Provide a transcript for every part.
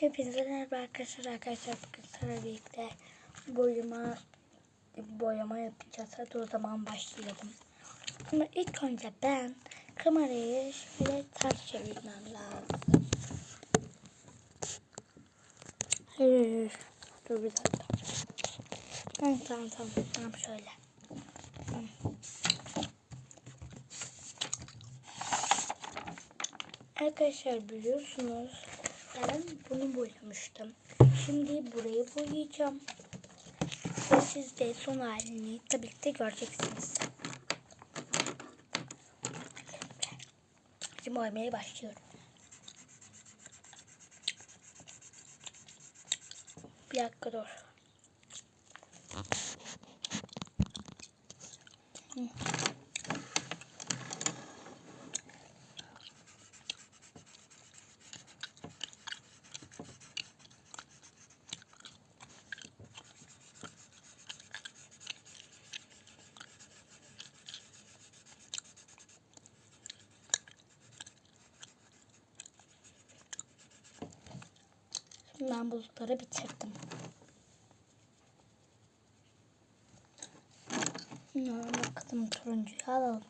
Hepinize merhaba arkadaşlar. Arkadaşlar bugün sizlerle birlikte boyama boyama yapacağız. Hadi o zaman başlayalım. Ama ilk önce ben kamerayı şöyle ters çevirmem lazım. Hayır. Dur bir dakika. Tamam tamam tamam. Tamam şöyle. Arkadaşlar biliyorsunuz ben bunu boyamıştım. Şimdi burayı boyayacağım. Ve siz de son halini tabii ki de göreceksiniz. Şimdi boyamaya başlıyorum. Bir dakika dur. Hı. Ben bulutları bitirdim. Şimdi bakalım turuncuyu alalım.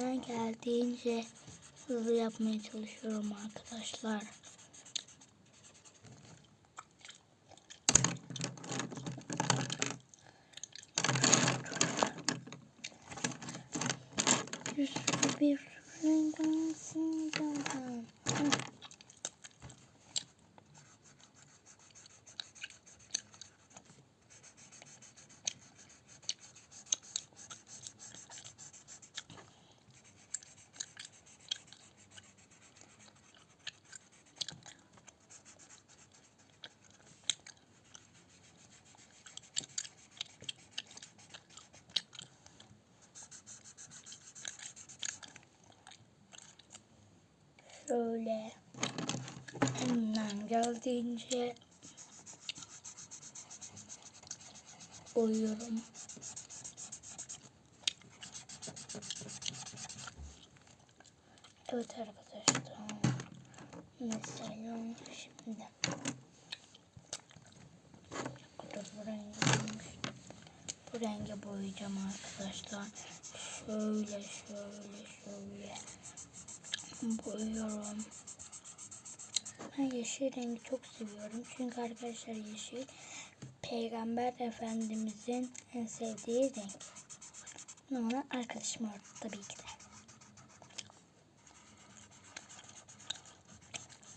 Elimden geldiğince hızlı yapmaya çalışıyorum arkadaşlar. Bir sürü bir sürü renk alsın zaten. Hı. Şöyle elimden geldiğince boyuyorum. Evet arkadaşlar. Mesela şimdi bu rengi bu renge boyayacağım arkadaşlar. Şöyle şöyle şöyle boyuyorum. Ben yeşil rengi çok seviyorum. Çünkü arkadaşlar yeşil Peygamber Efendimizin en sevdiği renk. Ona arkadaşım var tabii ki de.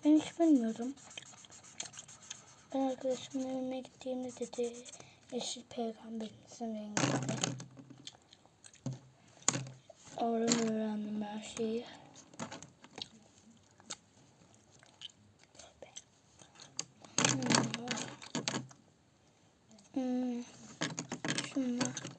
Ben hiç bilmiyordum. Ben arkadaşımın evine gittiğimde dedi yeşil peygamberimizin rengi dedi. Oradan öğrendim her şeyi. Şunlar. De.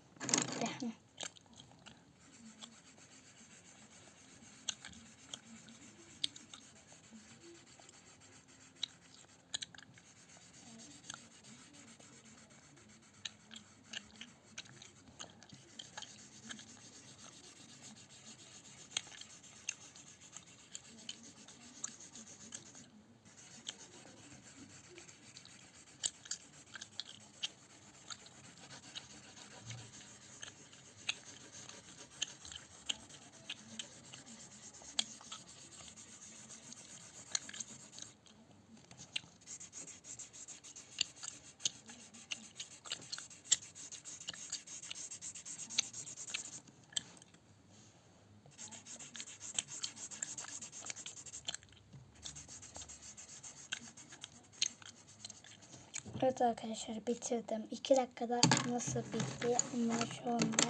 Evet arkadaşlar bitirdim. 2 dakikada nasıl bitti ama şu anda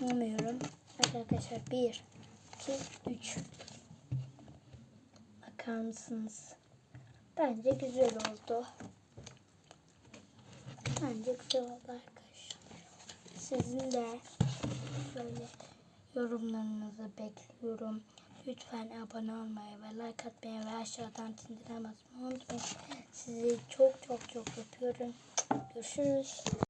Bilmiyorum. Arkadaşlar 1, 2, 3. Bakar mısınız? Bence güzel oldu. Bence güzel oldu arkadaşlar. Sizin de şöyle yorumlarınızı bekliyorum. Lütfen abone olmayı ve like atmayı ve aşağıdan tindire basmayı unutmayın. Sizi çok çok çok öpüyorum. Görüşürüz.